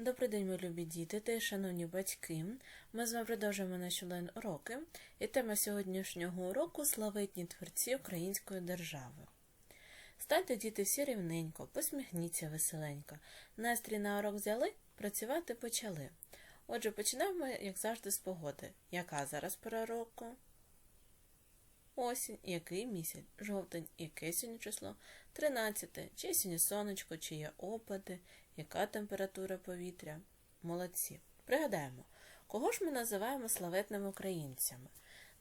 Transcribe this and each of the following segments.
Добрий день, мої любі діти та шановні батьки. Ми з вами продовжуємо наші уроки. І тема сьогоднішнього уроку славетні творці української держави. Станьте, діти, всі рівненько, посміхніться веселенько. Настрій на урок взяли, працювати почали. Отже, починаємо, як завжди, з погоди. Яка зараз пора року? Осінь, який місяць? Жовтень, яке сьогодні число? 13. Чи сьогодні сонечко, чи є опади, яка температура повітря? Молодці. Пригадаємо, кого ж ми називаємо славетними українцями?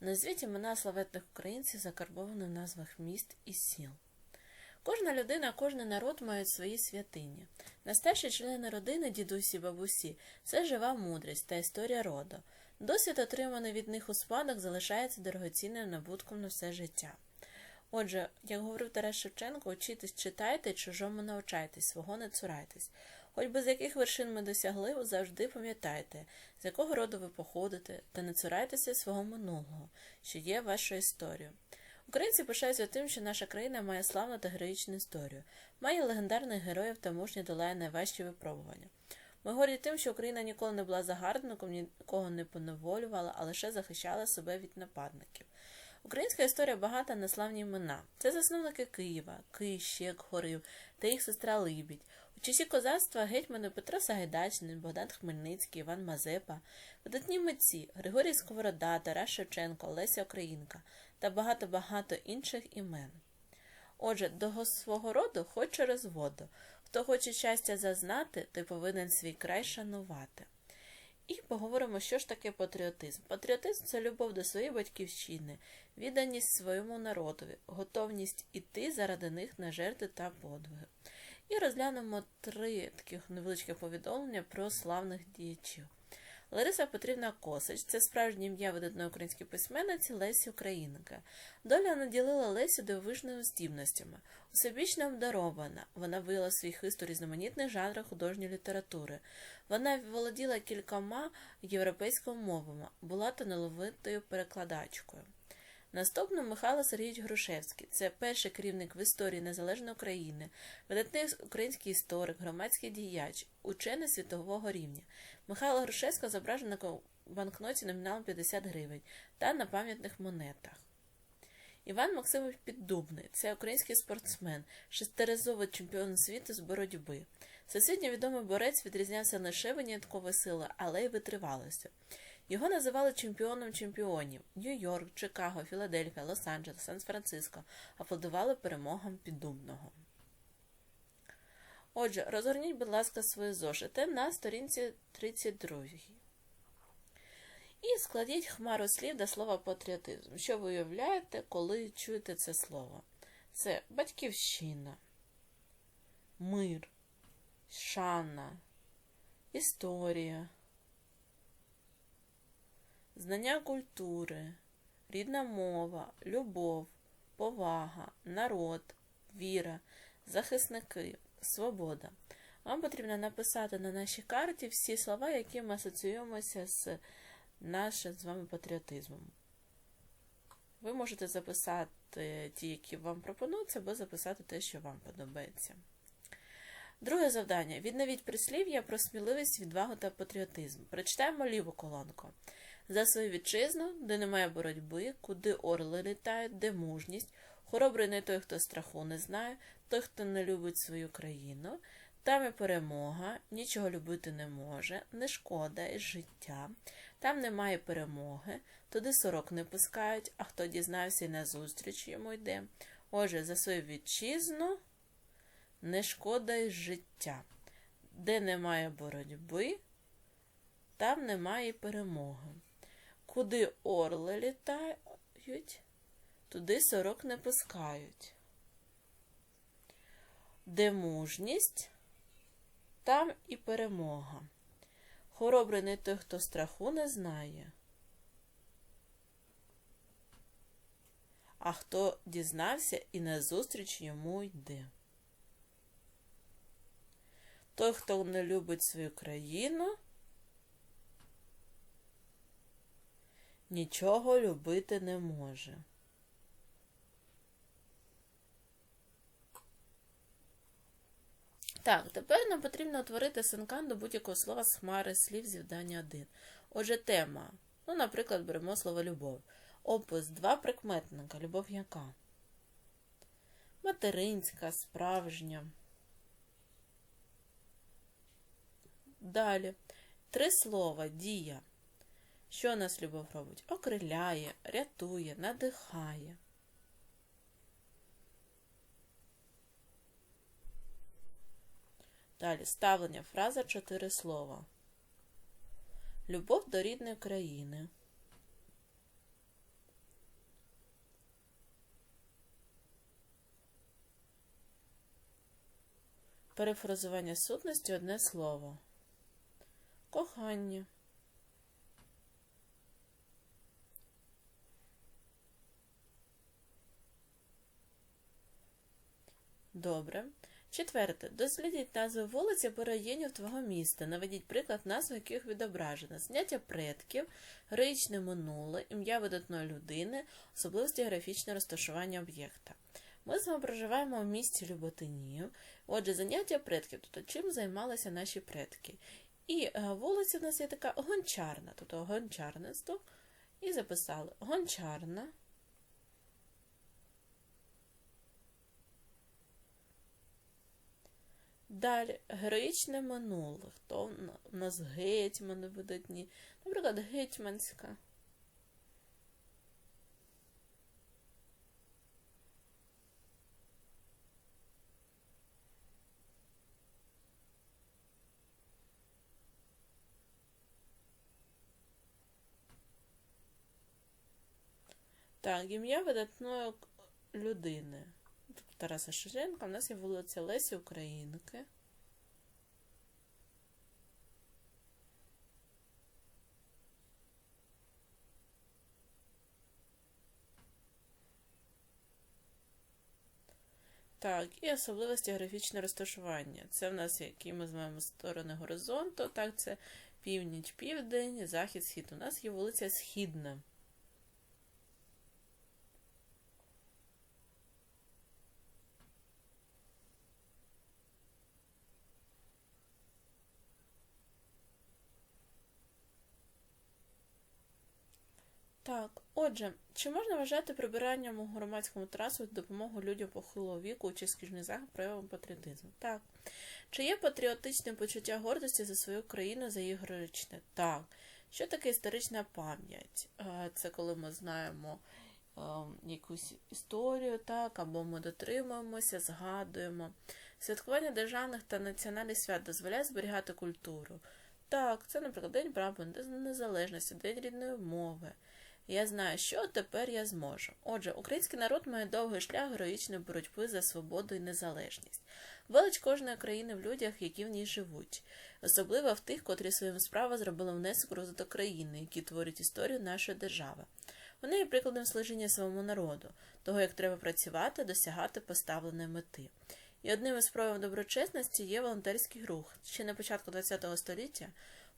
Назвіть імена славетних українців закарбовані в назвах міст і сіл. Кожна людина, кожен народ мають свої святині. Найстарші члени родини, дідусі, бабусі це жива мудрість та історія роду. Досвід, отриманий від них у спадок, залишається дорогоцінним набутком на все життя. Отже, як говорив Тарас Шевченко, учітесь, читайте, чужому навчайтесь, свого не цурайтесь. Хоч би з яких вершин ми досягли, завжди пам'ятайте, з якого роду ви походите, та не цурайтеся свого минулого, що є вашою історією. Українці пишаються тим, що наша країна має славну та героїчну історію, має легендарних героїв та мужньо долає найважчі випробування. Ми горді тим, що Україна ніколи не була загарбником, нікого не поневолювала, а лише захищала себе від нападників. Українська історія багата на славні імена. Це засновники Києва, Кищик, Хорив та їх сестра Либідь. У часі козацтва гетьмани Петро Сагайдачний, Богдан Хмельницький, Іван Мазепа, видатні митці Григорій Сковорода, Тарас Шевченко, Леся Українка та багато-багато інших імен. Отже, до свого роду хоч через воду. Хто хоче щастя зазнати, той повинен свій край шанувати. І поговоримо, що ж таке патріотизм. Патріотизм це любов до своєї батьківщини, відданість своєму народові, готовність іти заради них на жертви та подвиги. І розглянемо три таких невеличких повідомлення про славних діячів. Лариса Петрівна Косач це справжнє ім'я видатної української письменниці Лесі Українка. Доля наділила Лесю дивовижними здібностями. Усебічно обдарована, вона виявила свій хист у різноманітних жанрах художньої літератури. Вона володіла кількома європейськими мовами, була талановитою перекладачкою. Наступно Михайло Сергійович Грушевський це перший керівник в історії Незалежної України, видатний український історик, громадський діяч, учений світового рівня. Михайло Грушевський зображений на банкноті номіналом 50 гривень та на пам'ятних монетах. Іван Максимович Піддубний це український спортсмен, шестиразовий чемпіон світу з боротьби. Всесвітньо відомий борець відрізнявся не лише винятковою силою, але й витривалістю. Його називали чемпіоном чемпіонів Нью-Йорк, Чикаго, Філадельфія, Лос-Анджелес, Сан-Франциско, аплодували перемогам Піддубного. Отже, розгорніть, будь ласка, свої зошити на сторінці 32. І складіть хмару слів до слова патріотизм. Що ви уявляєте, коли чуєте це слово? Це батьківщина, мир, шана, історія, знання культури, рідна мова, любов, повага, народ, віра, захисники, свобода. Вам потрібно написати на нашій карті всі слова, які ми асоціюємося з нашим з вами патріотизмом. Ви можете записати ті, які вам пропонуються, або записати те, що вам подобається. Друге завдання. Відновіть прислів'я про сміливість, відвагу та патріотизм. Прочитаємо ліву колонку. За свою вітчизну, де немає боротьби, куди орли літають, де мужність, хоробрий не той, хто страху не знає, той, хто не любить свою країну. Там і перемога, нічого любити не може, не шкода і життя. Там немає перемоги, туди сорок не пускають, а хто дізнався і назустріч йому йде. Отже, за свою вітчизну не шкода й життя. Де немає боротьби, там немає перемоги. Куди орли літають, туди сорок не пускають. Де мужність, там і перемога. Хоробрий не той, хто страху не знає. А хто дізнався і назустріч йому йде. Той, хто не любить свою країну, нічого любити не може. Так, тепер нам потрібно утворити синкан до будь-якого слова з хмари слів з завдання 1. Отже, тема. Ну, наприклад, беремо слово любов. Опис два прикметника. Любов яка? Материнська, справжня. Далі. Три слова. Дія. Що нас любов робить? Окриляє, рятує, надихає. Далі ставлення фраза чотири слова. Любов до рідної країни. Перефразування сутності одне слово. Кохання. Добре. Четверте. Дослідіть назви вулиць або районів твого міста. Наведіть приклад назв, яких відображено. Зняття предків, героїчне минуле, ім'я видатної людини, особливості графічне розташування об'єкта. Ми з вами проживаємо в місті Люботинів. Отже, заняття предків, тобто чим займалися наші предки. І е, вулиця у нас є така гончарна, тобто гончарництво. І записали гончарна. Далі героїчне минуле. Хто у нас гетьмани видатні? Наприклад, гетьманська. Так, ім'я видатної людини. Тараса Шевченка, у нас є вулиця Лесі Українки. Так, і особливості графічного розташування. Це в нас, які ми знаємо сторони горизонту. Так, це північ, південь, захід, схід. У нас є вулиця Східна. Так, отже, чи можна вважати прибиранням у громадському транспорті допомогу людям похилого віку чи шкільних захід проявом патріотизму? Так. Чи є патріотичне почуття гордості за свою країну, за її героїчне? Так. Що таке історична пам'ять? Це коли ми знаємо якусь історію, так, або ми дотримуємося, згадуємо. Святкування державних та національних свят дозволяє зберігати культуру. Так, це, наприклад, День прапору, Незалежності, День рідної мови. Я знаю, що тепер я зможу. Отже, український народ має довгий шлях героїчної боротьби за свободу і незалежність. Велич кожної країни в людях, які в ній живуть, особливо в тих, котрі своїм справа зробили внесок розвиток країни, які творять історію нашої держави. Вони є прикладом служіння своєму народу, того, як треба працювати, досягати поставленої мети. І одним із проявів доброчесності є волонтерський рух. Ще на початку ХХ століття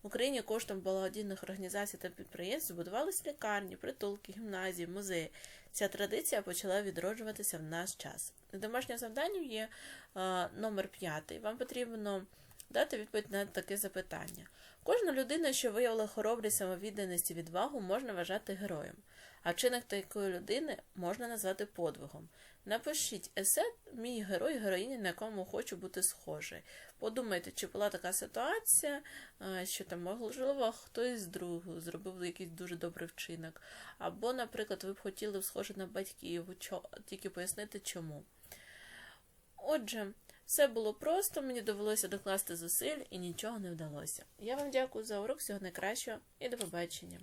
в Україні коштом благодійних організацій та підприємств збудувались лікарні, притулки, гімназії, музеї. Ця традиція почала відроджуватися в наш час. Домашнє завдання є е, номер 5. Вам потрібно дати відповідь на таке запитання. Кожна людина, що виявила хоробрість, самовідданість і відвагу, можна вважати героєм, а вчинок такої людини можна назвати подвигом. Напишіть есе мій герой, героїні, на якому хочу бути схожий. Подумайте, чи була така ситуація, що там, можливо, хтось з другу зробив якийсь дуже добрий вчинок. Або, наприклад, ви б хотіли схожі на батьків, тільки пояснити чому. Отже, все було просто, мені довелося докласти зусиль і нічого не вдалося. Я вам дякую за урок, всього найкращого і до побачення.